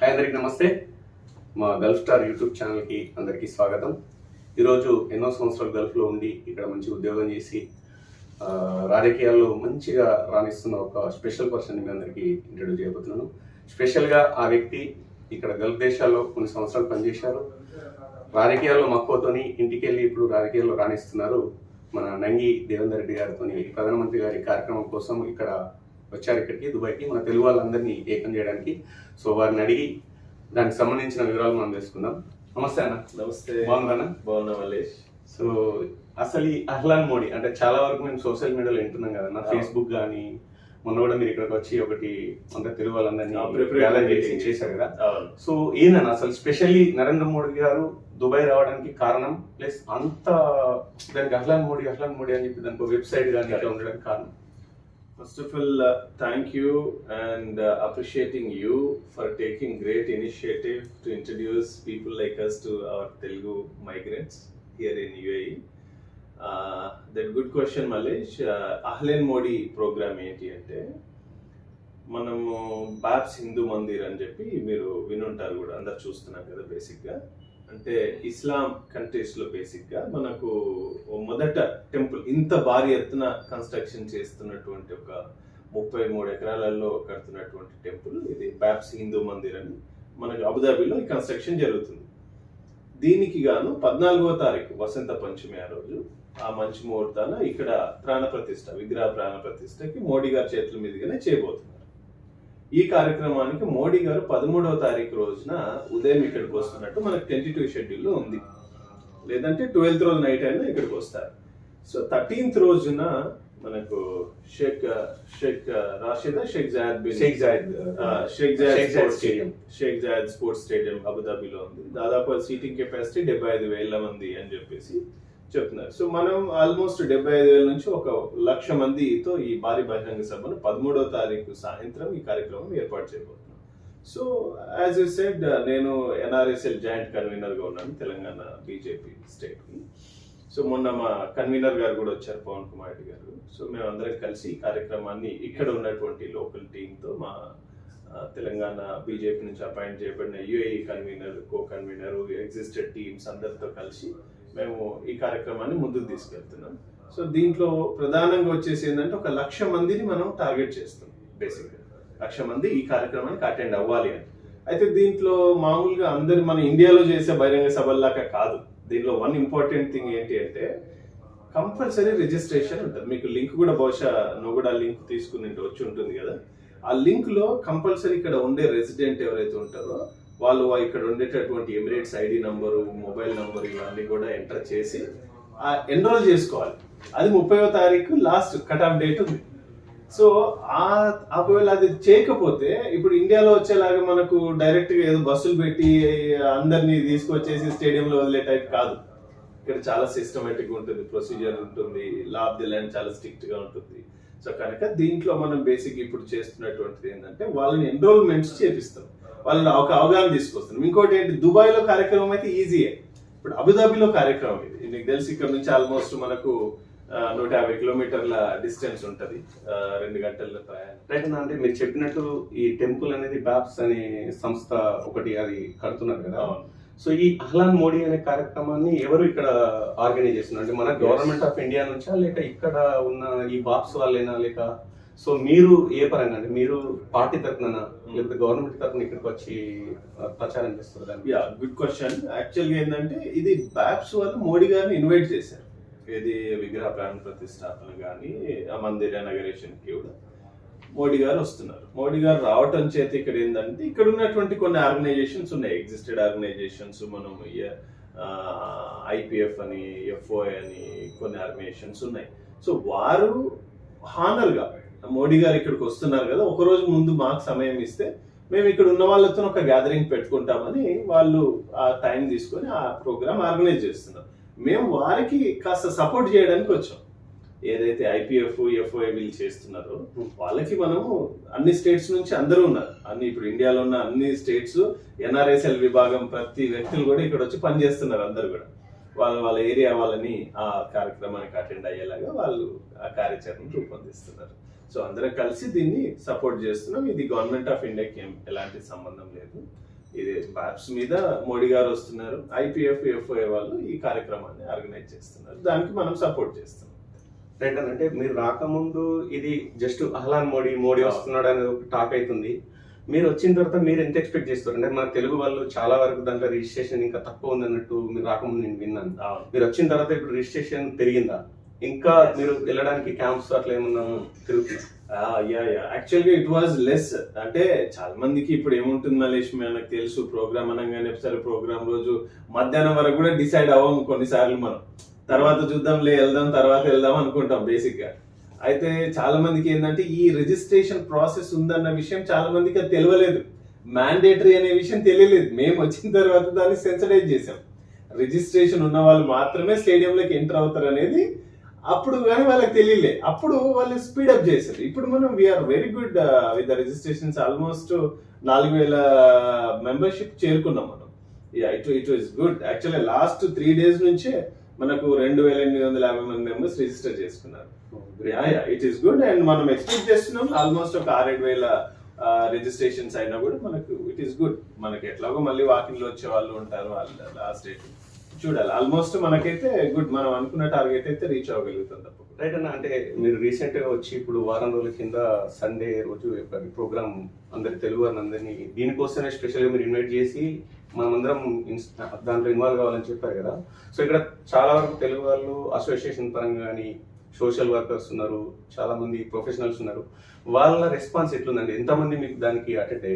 Hi నమస్తే. మా Gulf star YouTube ఛానల్కి అందరికీ స్వాగతం. ఈరోజు ఎన్నో సంవత్సరాలు గల్ఫ్లో ఉండి ఇక్కడ మంచి ఉద్యోగం చేసి రాజకీయాల్లో మంచిగా రాణిస్తున్న ఒక స్పెషల్ పర్సన్ మీ అందరికీ ఇంట్రడ్యూస్ చేయబోతున్నాను. స్పెషల్గా ఆ వ్యక్తి ఇక్కడ గల్ఫ్ దేశాల్లో కొన్ని సంవత్సరాలు పనిచేశారు. రాజకీయాల్లో మక్కువతోని ఇంటికి వెళ్ళి ఇప్పుడు రాజకీయాల్లో రాణిస్తున్నారు మన నంగి దేవేందర్ రెడ్డి గారితో ప్రధానమంత్రి గారి కార్యక్రమం కోసం ఇక్కడ వచ్చారు ఇక్కడికి దుబాయ్కి. మన తెలుగు వాళ్ళందరినీ ఏకం చేయడానికి. సో వారిని అడిగి దానికి సంబంధించిన వివరాలు మనం తెలుసుకుందాం. నమస్తే అన్న. నమస్తే. బాగుందన్న బాగున్నా మల్లేష్. సో అసలు ఈ అహ్లాన్ మోడీ అంటే చాలా వరకు మేము సోషల్ మీడియాలో వింటున్నాం కదా. ఫేస్బుక్ కానీ మొన్న కూడా మీరు ఇక్కడికి వచ్చి ఒకటి అంటే తెలుగు వాళ్ళందరినీ. చేశారు కదా. సో ఏందన్న అసలు స్పెషల్లీ నరేంద్ర మోడీ గారు దుబాయ్ రావడానికి కారణం ప్లస్ అంత దానికి అహ్లాన్ మోడీ అహ్లాన్ మోడీ అని చెప్పి దానికి వెబ్సైట్ కానీ ఇట్లా ఉండడానికి కారణం? First of all thank you and appreciating you for taking great initiative to introduce people like us to our Telugu migrants here in UAE that good question Mallesh Ahlan Modi programme ఏంటి అంటే మనము Bob's Hindu Mandir అని చెప్పి మీరు వినుంటారు కూడా అందరు చూస్తున్నారు కదా బేసిక్గా అంటే ఇస్లాం కంట్రీస్లో బేసిక్గా మనకు ఓ మొదట టెంపుల్ ఇంత భారీ ఎత్తున కన్స్ట్రక్షన్ చేస్తున్నటువంటి ఒక ముప్పై మూడు ఎకరాలలో కడుతున్నటువంటి టెంపుల్ ఇది బ్యాప్స్ హిందూ మందిర్ అని మనకు అబుదాబిలో ఈ కన్స్ట్రక్షన్ జరుగుతుంది. దీనికి గాను పద్నాలుగో తారీఖు వసంత పంచమి ఆ రోజు ఆ మంచి ముహూర్తాన ఇక్కడ ప్రాణ ప్రతిష్ఠ విగ్రహ ప్రాణ ప్రతిష్టకి మోడీ గారి చేతుల మీదుగానే చేయబోతున్నారు. ఈ కార్యక్రమానికి మోడీ గారు పదమూడవ తారీఖు రోజున ఉదయం ఇక్కడికి వస్తున్నట్టు మనకు ట్వంటీ టూ షెడ్యూల్లో ఉంది. లేదంటే ట్వెల్త్ రోజు నైట్ అయినా ఇక్కడికి వస్తారు. సో థర్టీన్త్ రోజున మనకు Sheikh Sheikh Rashida Sheikh Zayed bin Sheikh Zayed Sheikh Zayed sports stadium. Sheikh Zayed sports stadium అబుదాబిలో ఉంది. దాదాపు సీటింగ్ కెపాసిటీ డెబ్బై ఐదు వేల మంది అని చెప్పేసి చెప్తున్నారు. సో మనం ఆల్మోస్ట్ డెబ్బై ఐదు వేల నుంచి ఒక లక్ష మందితో ఈ భారీ బహిరంగ సభను పదమూడవ తారీఖు సాయంత్రం ఈ కార్యక్రమం ఏర్పాటు చేయబోతున్నాం. సో యాజ్ యూ సెడ్ నేను ఎన్ఆర్ఎస్ఎల్ జాయింట్ కన్వీనర్గా ఉన్నాను తెలంగాణ బీజేపీ స్టేట్కి. సో మొన్న మా కన్వీనర్ గారు కూడా వచ్చారు పవన్ కుమార్ రెడ్డి గారు. సో మేమందరం కలిసి ఈ కార్యక్రమాన్ని ఇక్కడ ఉన్నటువంటి లోకల్ టీంతో మా తెలంగాణ బీజేపీ నుంచి అపాయింట్ చేయబడిన UAE convener co convener existed teams అందరితో కలిసి మేము ఈ కార్యక్రమాన్ని ముందుకు తీసుకెళ్తున్నాం. సో దీంట్లో ప్రధానంగా వచ్చేసి ఏంటంటే ఒక లక్ష మందిని మనం టార్గెట్ చేస్తాం బేసిక్గా లక్ష మంది ఈ కార్యక్రమానికి అటెండ్ అవ్వాలి అని. అయితే దీంట్లో మామూలుగా అందరు మన ఇండియాలో చేసే బహిరంగ సభల్లాగా కాదు. దీనిలో వన్ ఇంపార్టెంట్ థింగ్ ఏంటి అంటే కంపల్సరీ రిజిస్ట్రేషన్ ఉంటుంది. మీకు లింక్ కూడా బహుశా నువ్వు కూడా లింక్ తీసుకుని వచ్చి ఉంటుంది కదా. ఆ లింక్లో కంపల్సరీ ఇక్కడ ఉండే రెసిడెంట్ ఎవరైతే ఉంటారో వాళ్ళు ఇక్కడ ఉండేటటువంటి Emirates ID number mobile number ఇవన్నీ కూడా ఎంటర్ చేసి ఎన్రోల్ చేసుకోవాలి. అది ముప్పైవ తారీఖు లాస్ట్ కట్ ఆఫ్ డేట్ ఉంది. సో ఆ ఒకవేళ అది చేయకపోతే ఇప్పుడు ఇండియాలో వచ్చేలాగా మనకు డైరెక్ట్గా ఏదో బస్సులు పెట్టి అందరినీ తీసుకొచ్చేసి స్టేడియంలో వదిలే టైప్ కాదు. ఇక్కడ చాలా సిస్టమేటిక్ ఉంటుంది ప్రొసీజర్ ఉంటుంది లా ఆఫ్ ది ల్యాండ్ చాలా స్ట్రిక్ట్గా ఉంటుంది. సో కనుక దీంట్లో మనం బేసిక్ ఇప్పుడు చేస్తున్నటువంటిది ఏంటంటే వాళ్ళని ఎన్రోల్మెంట్స్ చేపిస్తాం. వాళ్ళని ఒక అవగాహన తీసుకొస్తున్నాం. ఇంకోటి ఏంటి? దుబాయ్లో కార్యక్రమం అయితే ఈజీయే ఇప్పుడు అబుదాబిలో కార్యక్రమం ఇది. నీకు తెలిసి ఇక్కడ నుంచి ఆల్మోస్ట్ మనకు నూట యాభై కిలోమీటర్ల డిస్టెన్స్ ఉంటది. రెండు గంటల ప్రయాణం. రైట్ అంటే మీరు చెప్పినట్టు ఈ టెంపుల్ అనేది బాబ్స్ అనే సంస్థ ఒకటి అది కడుతున్నారు కదా. సో ఈ అహ్లాన్ మోడీ అనే కార్యక్రమాన్ని ఎవరు ఇక్కడ ఆర్గనైజ్ చేస్తున్నారు? అంటే మన. గవర్నమెంట్ ఆఫ్ ఇండియా నుంచా లేక ఇక్కడ ఉన్న ఈ బాబ్స్ వాళ్ళేనా లేక సో మీరు ఏ పరంగా అంటే మీరు పార్టీ తరఫున లేకపోతే గవర్నమెంట్ తరఫున ఇక్కడికి వచ్చి ప్రచారం చేస్తారు యా గుడ్ క్వశ్చన్. యాక్చువల్గా ఏంటంటే ఇది బ్యాప్స్ వాళ్ళు మోడీ గారిని ఇన్వైట్ చేశారు. ఏది విగ్రహ ప్రాణ ప్రతిష్టాపన కానీ మందిర ఇనాగరేషన్ కూడా మోడీ గారు వస్తున్నారు. మోడీ గారు రావటం చేత ఇక్కడ ఏంటంటే ఇక్కడ ఉన్నటువంటి కొన్ని ఆర్గనైజేషన్స్ ఉన్నాయి. ఎగ్జిస్టెడ్ ఆర్గనైజేషన్స్ మనం ఐపీఎఫ్ అని ఎఫ్ఓఐ అని కొన్ని ఆర్గనైజేషన్స్ ఉన్నాయి. సో వారు హానర్గా మోడీ గారు ఇక్కడికి వస్తున్నారు కదా ఒక రోజు ముందు మాకు సమయం ఇస్తే మేము ఇక్కడ ఉన్న వాళ్ళతో ఒక గ్యాదరింగ్ పెట్టుకుంటామని వాళ్ళు ఆ టైం తీసుకొని ఆ ప్రోగ్రామ్ ఆర్గనైజ్ చేస్తున్నారు. మేము వారికి కాస్త సపోర్ట్ చేయడానికి వచ్చాం. ఏదైతే ఐపీఎఫ్ ఎఫ్ఓఏ వీళ్ళు చేస్తున్నారో వాళ్ళకి మనము అన్ని స్టేట్స్ నుంచి అందరూ ఉన్నారు. అన్ని ఇప్పుడు ఇండియాలో ఉన్న అన్ని స్టేట్స్ ఎన్ఆర్ఎస్ఎల్ విభాగం ప్రతి వ్యక్తులు కూడా ఇక్కడ వచ్చి పనిచేస్తున్నారు అందరు కూడా. వాళ్ళ వాళ్ళ ఏరియా వాళ్ళని ఆ కార్యక్రమానికి అటెండ్ అయ్యేలాగా వాళ్ళు ఆ కార్యాచరణ రూపొందిస్తున్నారు. సో అందరం కలిసి దీన్ని సపోర్ట్ చేస్తున్నాం. ఇది గవర్నమెంట్ ఆఫ్ ఇండియాకి ఏం ఎలాంటి సంబంధం లేదు. ఇది బ్యాప్స్ మీద మోడీ గారు వస్తున్నారు. ఐపీఎఫ్ ఎఫ్ఓఏ వాళ్ళు ఈ కార్యక్రమాన్ని ఆర్గనైజ్ చేస్తున్నారు. దానికి మనం సపోర్ట్ చేస్తున్నాం. రైట్ అంటే మీరు రాకముందు ఇది జస్ట్ అహ్లాన్ మోడీ మోడీ వస్తున్నాడు అనేది ఒక టాక్ అవుతుంది మీరు వచ్చిన తర్వాత మీరు ఎంత ఎక్స్పెక్ట్ చేస్తారు? అంటే మన తెలుగు వాళ్ళు చాలా వరకు దాంట్లో రిజిస్ట్రేషన్ ఇంకా తక్కువ ఉంది అన్నట్టు మీరు రాకముందు నేను విన్నాను. మీరు వచ్చిన తర్వాత ఇప్పుడు రిజిస్ట్రేషన్ పెరిగిందా? ఇంకా మీరు వెళ్ళడానికి క్యాంప్స్ అట్లా ఏమన్నా తిరుగుతున్నారు యా యా యాక్చువల్గా ఇట్ వాజ్ లెస్ అంటే చాలా మందికి ఇప్పుడు ఏముంటుంది మలేష్ మనకు తెలుసు. ప్రోగ్రామ్ అనగానే సరే ప్రోగ్రామ్ రోజు మధ్యాహ్నం వరకు కూడా డిసైడ్ అవ్వము కొన్నిసార్లు మనం. తర్వాత చూద్దాంలే వెళ్దాం తర్వాత వెళ్దాం అనుకుంటాం బేసిక్గా అయితే చాలా మందికి ఏంటంటే ఈ రిజిస్ట్రేషన్ ప్రాసెస్ ఉందన్న విషయం చాలా మందికి అది తెలియలేదు. మ్యాండేటరీ అనే విషయం తెలియలేదు. మేము వచ్చిన తర్వాత దాన్ని సెన్సిటైజ్ చేసాం రిజిస్ట్రేషన్ ఉన్న వాళ్ళు మాత్రమే స్టేడియంలోకి ఎంటర్ అవుతారు అనేది అప్పుడు కానీ వాళ్ళకి తెలియలే. అప్పుడు వాళ్ళు స్పీడప్ చేశారు. ఇప్పుడు మనం we are very good with the registrations almost నాలుగు వేల మెంబర్షిప్ చేరుకున్నాం మనం. It it was good actually last three days నుంచే మనకు రెండు వేల ఎనిమిది వందల యాభై మంది మెంబర్స్ రిజిస్టర్ చేసుకున్నారు. ఇట్ ఈస్ గుడ్ అండ్ మనం ఎక్స్పెక్ట్ చేస్తున్నాం ఆల్మోస్ట్ ఒక ఆరేడు వేల రిజిస్ట్రేషన్స్ అయినా కూడా మనకు ఇట్ ఈస్ గుడ్ మనకి ఎట్లాగో మళ్ళీ వాకింగ్లో వచ్చే వాళ్ళు ఉంటారు వాళ్ళ లాస్ట్ డేట్ చూడాలి. ఆల్మోస్ట్ మనకైతే గుడ్ మనం అనుకున్న టార్గెట్ అయితే రీచ్ అవ్వగలుగుతాం తప్పకుండా. రైట్ అన్న అంటే మీరు రీసెంట్గా వచ్చి ఇప్పుడు వారం రోజుల కింద సండే రోజు ప్రోగ్రామ్ అందరి తెలుగు వారిని అందరినీ దీనికోసమే స్పెషల్గా మీరు ఇన్వైట్ చేసి మనమందరం దాంట్లో ఇన్వాల్వ్ కావాలని చెప్పారు కదా. సో ఇక్కడ చాలా వరకు తెలుగు వాళ్ళు అసోసియేషన్ పరంగా కానీ సోషల్ వర్కర్స్ ఉన్నారు చాలా మంది ప్రొఫెషనల్స్ ఉన్నారు. వాళ్ళ రెస్పాన్స్ ఎట్లుందండి? ఎంతమంది మీకు దానికి అటెండ్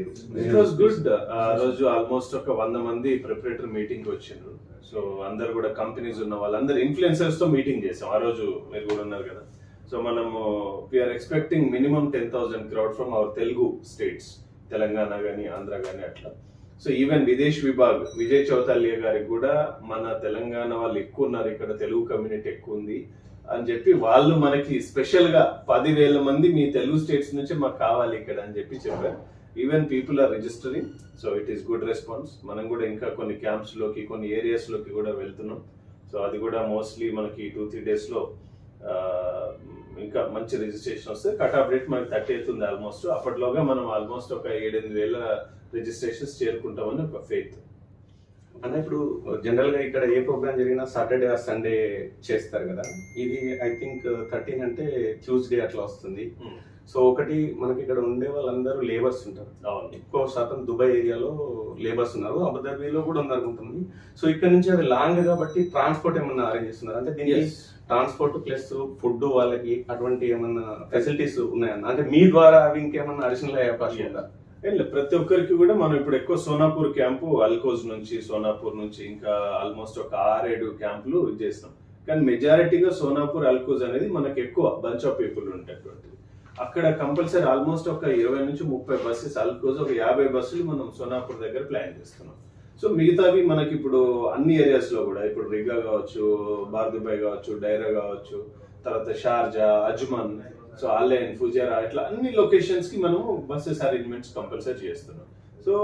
ఇట్ వాస్ గుడ్ ఆ రోజు ఆల్మోస్ట్ ఒక వంద మంది ప్రిపరేటర్ మీటింగ్ వచ్చిండ్రు. సో అందరు కూడా కంపెనీస్ ఉన్న వాళ్ళందరూ ఇన్ఫ్లుయెన్సర్స్తో మీటింగ్ చేసాం. ఆ రోజు మీరు కూడా ఉన్నారు కదా. సో మనము we are expecting minimum ten thousand crowd from our Telugu states Telangana కానీ ఆంధ్ర కానీ అట్లా. సో ఈవెన్ విదేశ్ విభాగ్ విజయ్ చౌతల్య గారికి కూడా మన తెలంగాణ వాళ్ళు ఎక్కువ ఉన్నారు. ఇక్కడ తెలుగు కమ్యూనిటీ ఎక్కువ ఉంది. అని చెప్పి వాళ్ళు మనకి స్పెషల్గా పదివేల మంది మీ తెలుగు స్టేట్స్ నుంచి మాకు కావాలి ఇక్కడ అని చెప్పి చెప్పారు. Even people are registering so it is good response మనం కూడా ఇంకా కొన్ని క్యాంప్స్లోకి కొన్ని ఏరియాస్లోకి కూడా వెళ్తున్నాం. సో అది కూడా మోస్ట్లీ మనకి టూ త్రీ డేస్లో ఇంకా మంచి రిజిస్ట్రేషన్ వస్తే కట్ ఆఫ్ డేట్ మనకి థర్టీ అవుతుంది ఆల్మోస్ట్ అప్పట్లోగా మనం ఆల్మోస్ట్ ఒక ఏడెనిమిది వేల రిజిస్ట్రేషన్స్ చేరుకుంటామని ఒక ఫెయిత్ అన్న ఇప్పుడు జనరల్గా ఇక్కడ ఏ ప్రోగ్రామ్ జరిగినా సాటర్డే ఆ సండే చేస్తారు కదా. ఇది ఐ థింక్ థర్టీన్ అంటే ట్యూస్డే అట్లా వస్తుంది. సో ఒకటి మనకి ఇక్కడ ఉండే వాళ్ళందరూ లేబర్స్ ఉంటారు. ఎక్కువ శాతం దుబాయ్ ఏరియాలో లేబర్స్ ఉన్నారు. అబుదాబిలో కూడా ఉన్నారు కొంతమంది సో ఇక్కడ నుంచి అది లాంగ్ కాబట్టి ట్రాన్స్పోర్ట్ ఏమన్నా అరేంజ్ చేస్తున్నారు? అంటే దీనికి. ట్రాన్స్పోర్ట్ ప్లస్ ఫుడ్ వాళ్ళకి అటువంటి ఏమన్నా ఫెసిలిటీస్ ఉన్నాయన్న అంటే మీ ద్వారా అవి ఇంకేమన్నా అడిషనల్ అయ్యే అవకాశం ఉందా? ఏం ప్రతి ఒక్కరికి కూడా మనం ఇప్పుడు ఎక్కువ సోనాపూర్ క్యాంపు అల్కోజ్ నుంచి సోనాపూర్ నుంచి ఇంకా ఆల్మోస్ట్ ఒక ఆరేడు క్యాంపులు చేసినాం కానీ మెజారిటీగా సోనాపూర్ అల్కోజ్ అనేది మనకి ఎక్కువ బంచ్ ఆఫ్ పీపుల్ ఉండేటువంటిది అక్కడ కంపల్సరీ ఆల్మోస్ట్ ఒక ఇరవై నుంచి ముప్పై బస్సెస్ అల్కోజ్ ఒక యాభై బస్సులు మనం సోనాపూర్ దగ్గర ప్లాన్ చేస్తున్నాం. సో మిగతావి మనకి ఇప్పుడు అన్ని ఏరియాస్లో కూడా ఇప్పుడు రిగా కావచ్చు బార్దుబాయ్ కావచ్చు డైరా కావచ్చు తర్వాత షార్జా అజ్మాన్ సో ఆలయన్ ఫుజారా ఇట్లా అన్ని లొకేషన్స్కి మనము బస్సెస్ అరేంజ్మెంట్స్ కంపల్సరీ చేస్తున్నాం. సో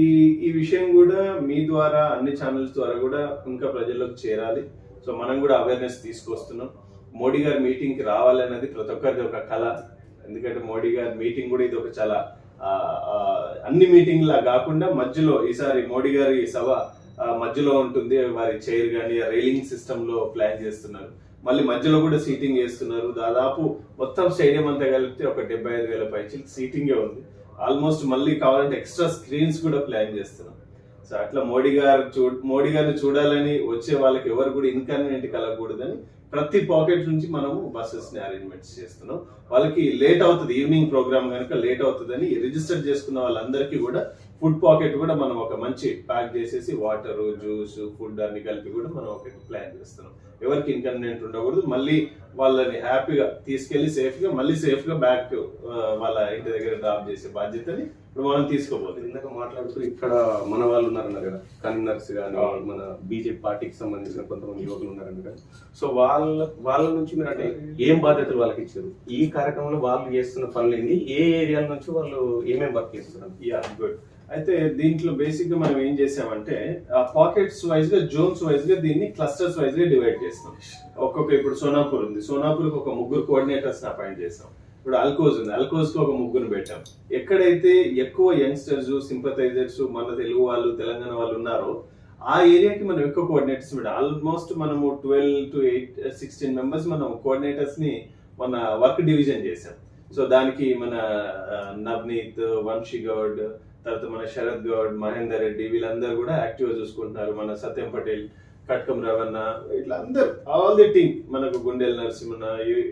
ఈ ఈ విషయం కూడా మీ ద్వారా అన్ని ఛానల్స్ ద్వారా కూడా ఇంకా ప్రజల్లోకి చేరాలి. సో మనం కూడా అవేర్నెస్ తీసుకొస్తున్నాం. మోడీ గారి మీటింగ్కి రావాలనేది ప్రతి ఒక్కరిది ఒక కళ. ఎందుకంటే మోడీ గారి మీటింగ్ కూడా ఇది ఒక చాలా అన్ని మీటింగ్లా కాకుండా మధ్యలో ఈసారి మోడీ గారి సభ మధ్యలో ఉంటుంది. వారి చైర్ కానీ రైలింగ్ సిస్టంలో ప్లాన్ చేస్తున్నారు. మళ్ళీ మధ్యలో కూడా సీటింగ్ చేస్తున్నారు. దాదాపు మొత్తం స్టేడియం అంతా కలిపితే ఒక డెబ్బై ఐదు వేల పైచి సీటింగే ఉంది. ఆల్మోస్ట్ మళ్ళీ కావాలంటే ఎక్స్ట్రా స్క్రీన్స్ కూడా ప్లాన్ చేస్తున్నాం. సో అట్లా మోడీ గారు చూ మోడీ గారిని చూడాలని వచ్చే వాళ్ళకి ఎవరు కూడా ఇన్కన్వీనియంట్ కలగకూడదని ప్రతి పాకెట్ నుంచి మనము బస్సెస్ని అరేంజ్మెంట్స్ చేస్తున్నాం. వాళ్ళకి లేట్ అవుతుంది. ఈవినింగ్ ప్రోగ్రామ్ కనుక లేట్ అవుతుందని రిజిస్టర్ చేసుకున్న వాళ్ళందరికీ కూడా ఫుడ్ పాకెట్ కూడా మనం ఒక మంచి ప్యాక్ చేసేసి వాటర్ జ్యూస్ ఫుడ్ అన్ని కలిపి కూడా మనం ఒక ప్లాన్ చేస్తున్నాం. ఎవరికి ఇన్కన్వీనియంట్ ఉండకూడదు. మళ్ళీ వాళ్ళని హ్యాపీగా తీసుకెళ్ళి సేఫ్గా మళ్ళీ సేఫ్గా బ్యాక్ వాళ్ళ ఇంటి దగ్గర డ్రాప్ చేసే బాధ్యతని ఇప్పుడు మనం తీసుకోబోతుంది ఇందాక మాట్లాడుతూ ఇక్కడ మన వాళ్ళు ఉన్నారన్నారు కదా కన్వీనర్స్ కానీ. మన బీజేపీ పార్టీకి సంబంధించిన కొంతమంది యువకులు ఉన్నారన్నారు కదా. సో వాళ్ళ వాళ్ళ నుంచి మీరు అంటే ఏం బాధ్యతలు వాళ్ళకి ఇచ్చారు? ఈ కార్యక్రమంలో వాళ్ళు చేస్తున్న పనులు ఏంది ఏ ఏరియాల నుంచి వాళ్ళు ఏమేమి వర్క్ చేస్తున్నారు? యా గుడ్ అయితే దీంట్లో బేసిక్గా మనం ఏం చేసామంటే పాకెట్స్ వైజ్గా జోన్స్ వైజ్గా దీన్ని క్లస్టర్స్ వైజ్గా డివైడ్ చేస్తాం. ఒక్కొక్క ఇప్పుడు సోనాపూర్ ఉంది. సోనాపూర్కి ఒక ముగ్గురు కోఆర్డినేటర్స్ అపాయింట్ చేస్తాం ఇప్పుడు అల్కోజ్ ఉంది. అల్కోజ్కి ఒక ముగ్గురు పెట్టాం. ఎక్కడైతే ఎక్కువ యంగ్స్టర్స్ సింపథైజర్స్ మన తెలుగు వాళ్ళు తెలంగాణ వాళ్ళు ఉన్నారో ఆ ఏరియాకి మనం ఎక్కువ కోఆర్డినేటర్స్ పెట్టాం. ఆల్మోస్ట్ మనము twelve two eight sixteen members మనం కోఆర్డినేటర్స్ని మన వర్క్ డివిజన్ చేసాం. సో దానికి మన uh, ఆ, నవనీత్ తర్వాత మన శరద్ గౌడ్ మహేందర్ రెడ్డి వీళ్ళందరూ కూడా యాక్టివ్గా చూసుకుంటున్నారు. మన సత్యం పటేల్ కట్కం రవణ ఇట్లా అందరు ఆల్ ది టీమ్ మనకు గుండెల్ నరసింహన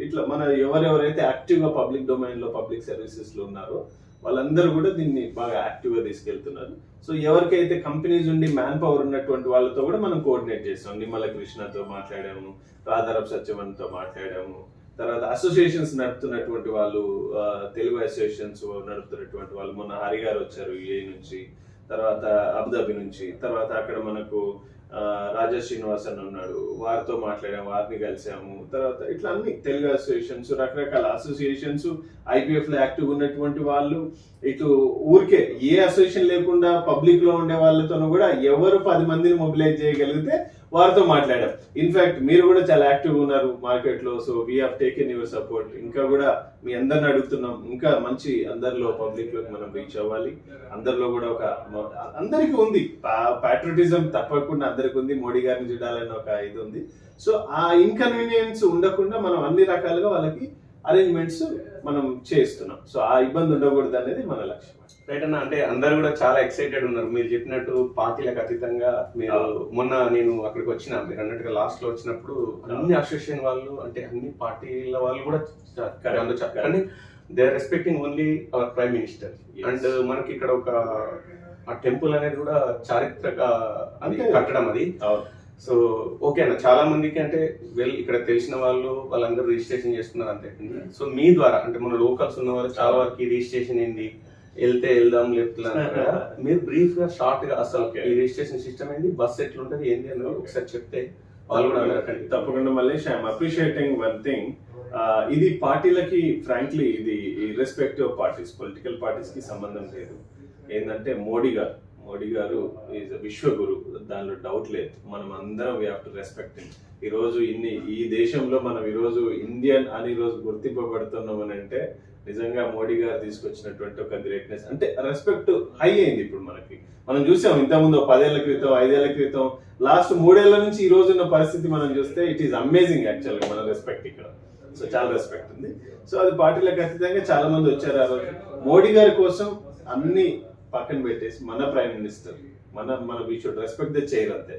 ఇట్లా మన ఎవరెవరైతే యాక్టివ్గా పబ్లిక్ డొమైన్లో పబ్లిక్ సర్వీసెస్లో ఉన్నారో వాళ్ళందరూ కూడా దీన్ని బాగా యాక్టివ్గా తీసుకెళ్తున్నారు. సో ఎవరికైతే కంపెనీస్ ఉండి మ్యాన్ పవర్ ఉన్నటువంటి వాళ్ళతో కూడా మనం కోఆర్డినేట్ చేస్తాం. నిమ్మల కృష్ణతో మాట్లాడాము రాధారాం సత్యవన్తో మాట్లాడాము తర్వాత అసోసియేషన్స్ నడుపుతున్నటువంటి వాళ్ళు తెలుగు అసోసియేషన్స్ నడుపుతున్నటువంటి వాళ్ళు. మొన్న హరి గారు వచ్చారు యుఏ నుంచి తర్వాత అబుదాబి నుంచి తర్వాత అక్కడ మనకు రాజా శ్రీనివాస్ అని ఉన్నాడు. వారితో మాట్లాడాము వారిని కలిసాము. తర్వాత ఇట్లా అన్ని తెలుగు అసోసియేషన్స్ రకరకాల అసోసియేషన్స్ ఐపీఎఫ్లో యాక్టివ్ ఉన్నటువంటి వాళ్ళు. ఇటు ఊరికే ఏ అసోసియేషన్ లేకుండా పబ్లిక్లో ఉండే వాళ్ళతోనూ కూడా ఎవరు పది మందిని మొబిలైజ్ చేయగలిగితే వారితో మాట్లాడాం. ఇన్ఫాక్ట్ మీరు కూడా చాలా యాక్టివ్ ఉన్నారు మార్కెట్లో so we have taken your support ఇంకా కూడా మీ అందరిని అడుగుతున్నాం. ఇంకా మంచి అందరిలో పబ్లిక్లోకి మనం రీచ్ అవ్వాలి. అందరిలో కూడా ఒక అందరికీ ఉంది. పాట్రిటిజం తప్పకుండా అందరికి ఉంది. మోడీ గారిని చూడాలని ఒక ఇది ఉంది. సో ఆ ఇన్కన్వీనియన్స్ ఉండకుండా మనం అన్ని రకాలుగా వాళ్ళకి అరేంజ్మెంట్స్ మనం చేస్తున్నాం. సో ఆ ఇబ్బంది ఉండకూడదు అనేది మన లక్ష్యం. రైట్ అన్న అంటే అందరు కూడా చాలా ఎక్సైటెడ్ ఉన్నారు. మీరు చెప్పినట్టు పార్టీలకు అతీతంగా మీరు. మొన్న నేను అక్కడికి వచ్చిన మీరు అన్నట్టుగా లాస్ట్లో వచ్చినప్పుడు అన్ని అసోసియేషన్ వాళ్ళు అంటే అన్ని పార్టీల వాళ్ళు కూడా. కానీ they are respecting only our prime minister. And మనకి ఇక్కడ ఒక ఆ టెంపుల్ అనేది కూడా చారిత్రక అది. కట్టడం అది. సో ఓకే అన్న. చాలా మందికి అంటే వెల్ ఇక్కడ తెలిసిన వాళ్ళు వాళ్ళందరూ రిజిస్ట్రేషన్ చేసుకున్నారు అంతే. సో మీ ద్వారా అంటే మన లోకల్స్ ఉన్న వాళ్ళు చాలా వరకు రిజిస్ట్రేషన్ ఏంది? వెళ్తే వెళ్దాం కదా. మీరు బ్రీఫ్గా షార్ట్గా అసలు. ఈ రిజిస్ట్రేషన్ సిస్టమ్ ఏంది? బస్ ఎట్లుంటది ఏంది అని ఒకసారి చెప్తే వాళ్ళు కూడా అందరూ తప్పకుండా Mallesh I am appreciating one thing ఇది పార్టీలకి ఫ్రాంక్లీ ఇది ఇర్రెస్పెక్టివ్ పార్టీస్ పొలిటికల్ పార్టీస్కి సంబంధం లేదు. ఏంటంటే మోడీ గారు మోడీ గారు ఈజ్ విశ్వగురు దానిలో డౌట్ లేదు. మనం అందరం వీ హావ్ టు రెస్పెక్ట్ ఈ రోజు ఇన్ని ఈ దేశంలో మనం ఈ రోజు ఇండియన్ అని ఈ రోజు గుర్తింపబడుతున్నాం అని అంటే నిజంగా మోడీ గారు తీసుకొచ్చినటువంటి ఒక గ్రేట్నెస్ అంటే రెస్పెక్ట్ హై అయింది ఇప్పుడు మనకి. మనం చూసాం ఇంతకుముందు పదేళ్ళ క్రితం ఐదేళ్ళ క్రితం లాస్ట్ మూడేళ్ళ నుంచి ఈ రోజున్న పరిస్థితి మనం చూస్తే ఇట్ ఈస్ అమేజింగ్ యాక్చువల్గా మన రెస్పెక్ట్ ఇక్కడ. సో చాలా రెస్పెక్ట్ ఉంది. సో అది పార్టీలకు ఖచ్చితంగా చాలా మంది వచ్చారు ఆ రోజు. మోడీ గారి కోసం అన్ని పక్కన పెట్టేసి మన ప్రైమ్ మినిస్టర్ మన మన we should respect the chair అంతే.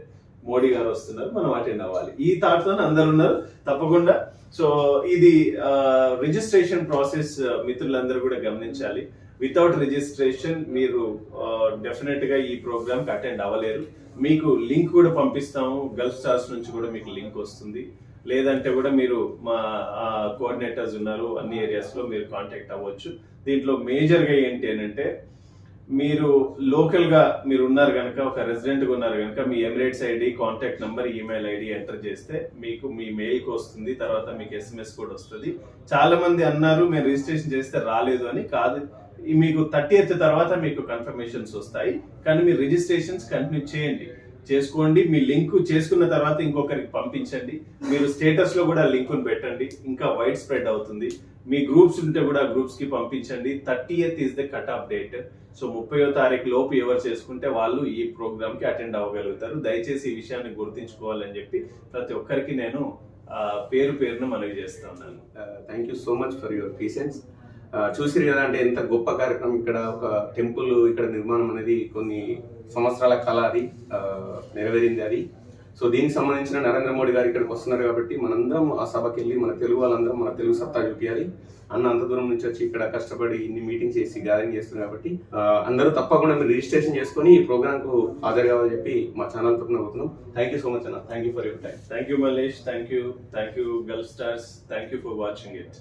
మోడీ గారు వస్తున్నారు మనం అటెండ్ అవ్వాలి. ఈ థాట్ అందరు ఉన్నారు. తప్పకుండా సో ఇది రిజిస్ట్రేషన్ ప్రాసెస్ మిత్రులందరూ కూడా గమనించాలి. వితౌట్ రిజిస్ట్రేషన్ మీరు డెఫినెట్గా ఈ ప్రోగ్రామ్కి అటెండ్ అవ్వలేరు. మీకు లింక్ కూడా పంపిస్తాము. గల్ఫ్ స్టార్స్ నుంచి కూడా మీకు లింక్ వస్తుంది. లేదంటే కూడా మీరు మా కోఆర్డినేటర్స్ ఉన్నారు అన్ని ఏరియాస్లో మీరు కాంటాక్ట్ అవ్వచ్చు. దీంట్లో మేజర్గా ఏంటి అని అంటే మీరు లోకల్గా మీరు ఉన్నారు కనుక ఒక రెసిడెంట్గా ఉన్నారు కనుక మీ Emirates ID contact number email ID enter చేస్తే మీకు మీ మెయిల్కి వస్తుంది తర్వాత మీకు ఎస్ఎంఎస్ కూడా వస్తుంది. చాలా మంది అన్నారు మేము రిజిస్ట్రేషన్ చేస్తే రాలేదు అని. కాదు మీకు థర్టీ ఎయిత్ తర్వాత మీకు కన్ఫర్మేషన్స్ వస్తాయి. కానీ మీరు రిజిస్ట్రేషన్స్ కంటిన్యూ చేయండి. చేసుకోండి. మీ లింక్ చేసుకున్న తర్వాత ఇంకొకరికి పంపించండి. మీరు స్టేటస్లో కూడా లింకును పెట్టండి. ఇంకా వైడ్ స్ప్రెడ్ అవుతుంది. మీ గ్రూప్స్ ఉంటే కూడా గ్రూప్స్కి పంపించండి. Thirty eighth is the cut off date so ముప్పయో తారీఖు లోపు ఎవరు చేసుకుంటే వాళ్ళు ఈ ప్రోగ్రామ్కి అటెండ్ అవ్వగలుగుతారు. దయచేసి ఈ విషయాన్ని గుర్తుంచుకోవాలని చెప్పి ప్రతి ఒక్కరికి నేను పేరు పేరును మనవి చేస్తున్నాను. Thank you so much for your patience చూసిరు కదా అంటే ఎంత గొప్ప కార్యక్రమం ఇక్కడ ఒక టెంపుల్ ఇక్కడ నిర్మాణం అనేది కొన్ని సంవత్సరాల కళ అది నెరవేరింది అది. సో దీనికి సంబంధించిన నరేంద్ర మోడీ గారు ఇక్కడికి వస్తున్నారు కాబట్టి మనందరం ఆ సభకి వెళ్ళి మన తెలుగు వాళ్ళందరం మన తెలుగు సత్తా చూపించాలి అన్న అంత దూరం నుంచి వచ్చి ఇక్కడ కష్టపడి ఇన్ని మీటింగ్స్ చేసి గ్యాదరింగ్ చేస్తున్నారు కాబట్టి అందరూ తప్పకుండా మీరు రిజిస్ట్రేషన్ చేసుకొని ఈ ప్రోగ్రామ్కు హాజరు కావాలని చెప్పి మా ఛానల్ తరఫున అవుతున్నాం థ్యాంక్ యూ సో మచ్ అన్న. Thank you for your time thank you Mallesh thank you thank you girl stars thank you for watching it